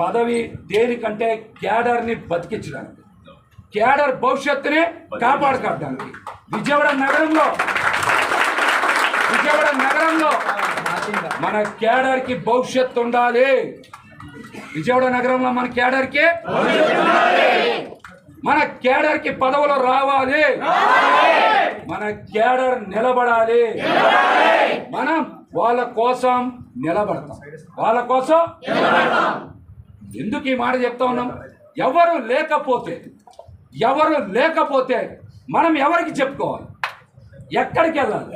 పదవి దేనికంటే క్యాడర్ని బతికించడానికి. క్యాడర్ భవిష్యత్తుని కాపాడుకోవడానికి. విజయవాడ నగరంలో. విజయవాడ నగరంలో. మన క్యాడర్కి భవిష్యత్తు ఉండాలి. విజయవాడ నగరంలో మన క్యాడర్కి మన క్యాడర్కి పదవులు రావాలి. మన క్యాడర్ నిలబడాలి. మనం వాళ్ళ కోసం నిలబడతాం. వాళ్ళ కోసం ఎందుకు ఈ మాట చెప్తా ఉన్నాం? ఎవరు లేకపోతే ఎవరు లేకపోతే మనం ఎవరికి చెప్పుకోవాలి? ఎక్కడికి వెళ్ళాలి?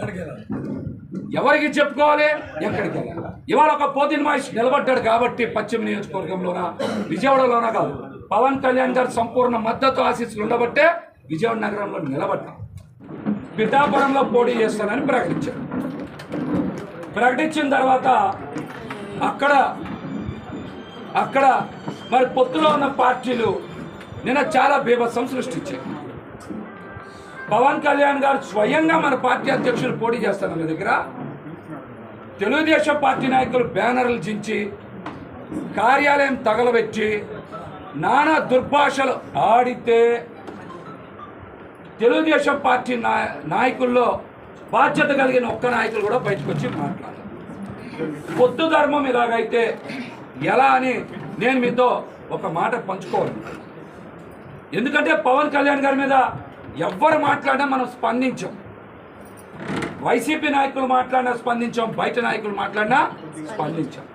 ఎవరికి చెప్పుకోవాలి? ఎక్కడికి వెళ్ళాలి? ఇవాళ ఒక పోతిన మహేష్ నిలబడ్డాడు కాబట్టి పశ్చిమ నియోజకవర్గంలోన విజయవాడలోన కాదు. పవన్ కళ్యాణ్ గారు సంపూర్ణ మద్దతు ఆశీస్సులు ఉండబట్టే విజయవాడ నగరంలో నిలబడ్డాం. పిఠాపురంలో పోటీ చేస్తానని ప్రకటించాడు ప్రకటించిన తర్వాత అక్కడ అక్కడ మరి పొత్తులో ఉన్న పార్టీలు నిన్న చాలా బీభత్సం సృష్టించాయి. పవన్ కళ్యాణ్ గారు స్వయంగా మన పార్టీ అధ్యక్షులు పోటీ చేస్తారు మన దగ్గర. తెలుగుదేశం పార్టీ నాయకులు బ్యానర్లు చించి కార్యాలయం తగలబెట్టి నానా దుర్భాషలు ఆడితే తెలుగుదేశం పార్టీ నాయ నాయకుల్లో బాధ్యత కలిగిన ఒక్క నాయకులు కూడా బయటకు వచ్చి మాట్లాడారు. పొత్తు ధర్మం ఇలాగైతే ఎలా అని నేను మీతో ఒక మాట పంచుకోవాలి. ఎందుకంటే పవన్ కళ్యాణ్ గారి మీద ఎవ్వరు మాట్లాడినా మనం స్పందించాం. వైసీపీ నాయకులు మాట్లాడినా స్పందించాం బయట నాయకులు మాట్లాడినా స్పందించాం.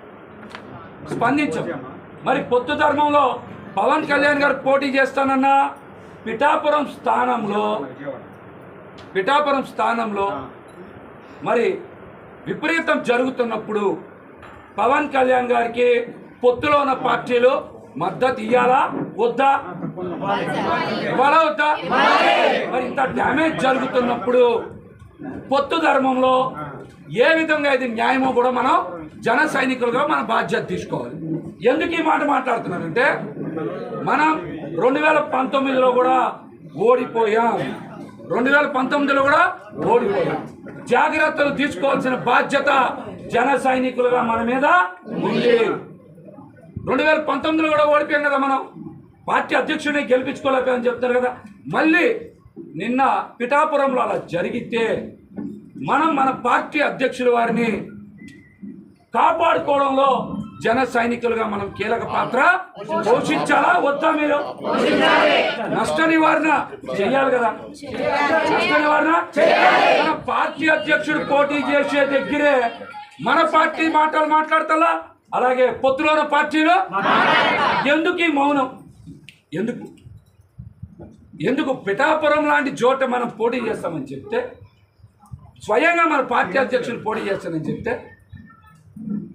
స్పందించాం. మరి పొత్తు ధర్మంలో పవన్ కళ్యాణ్ గారు పోటీ చేస్తానన్న పిఠాపురం స్థానంలో పిఠాపురం స్థానంలో మరి విపరీతం జరుగుతున్నప్పుడు పవన్ కళ్యాణ్ గారికి పొత్తులో ఉన్న పార్టీలు మద్దతు ఇయ్యాలా? వద్దా? ఇవ్వాలా వద్దా? మరి ఇంత డ్యామేజ్ జరుగుతున్నప్పుడు పొత్తు ధర్మంలో ఏ విధంగా ఇది న్యాయమో కూడా మనం జన సైనికులుగా మన బాధ్యత తీసుకోవాలి. ఎందుకు ఈ మాట మాట్లాడుతున్నానంటే మనం రెండు వేల పంతొమ్మిదిలో కూడా ఓడిపోయాం. రెండు వేల పంతొమ్మిదిలో కూడా ఓడిపోయాం. జాగ్రత్తలు తీసుకోవాల్సిన బాధ్యత జన సైనికులుగా మన మీద ఉంది. రెండు వేల పంతొమ్మిదిలో కూడా ఓడిపోయాం కదా మనం. పార్టీ అధ్యక్షుడిని గెలిపించుకోలేకపోయామని చెప్తారు కదా. మళ్ళీ నిన్న పిఠాపురంలో అలా జరిగితే మనం మన పార్టీ అధ్యక్షుల వారిని కాపాడుకోవడంలో జన సైనికులుగా మనం కీలక పాత్ర పోషించాలా? వద్దా మీరు? నష్ట నివారణ చేయాలి కదా. నష్ట నివారణ మన పార్టీ అధ్యక్షుడు పోటీ చేసే దగ్గరే మన పార్టీ మాటలు మాట్లాడతా అలాగే పొత్తులోని పార్టీలు ఎందుకు ఈ మౌనం? ఎందుకు? ఎందుకు పిఠాపురం లాంటి చోట మనం పోటీ చేస్తామని చెప్తే స్వయంగా మన పార్టీ అధ్యక్షులు పోటీ చేస్తానని చెప్తే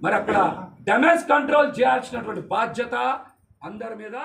మరి అక్కడ డ్యామేజ్ కంట్రోల్ చేయాల్సినటువంటి బాధ్యత అందరి మీద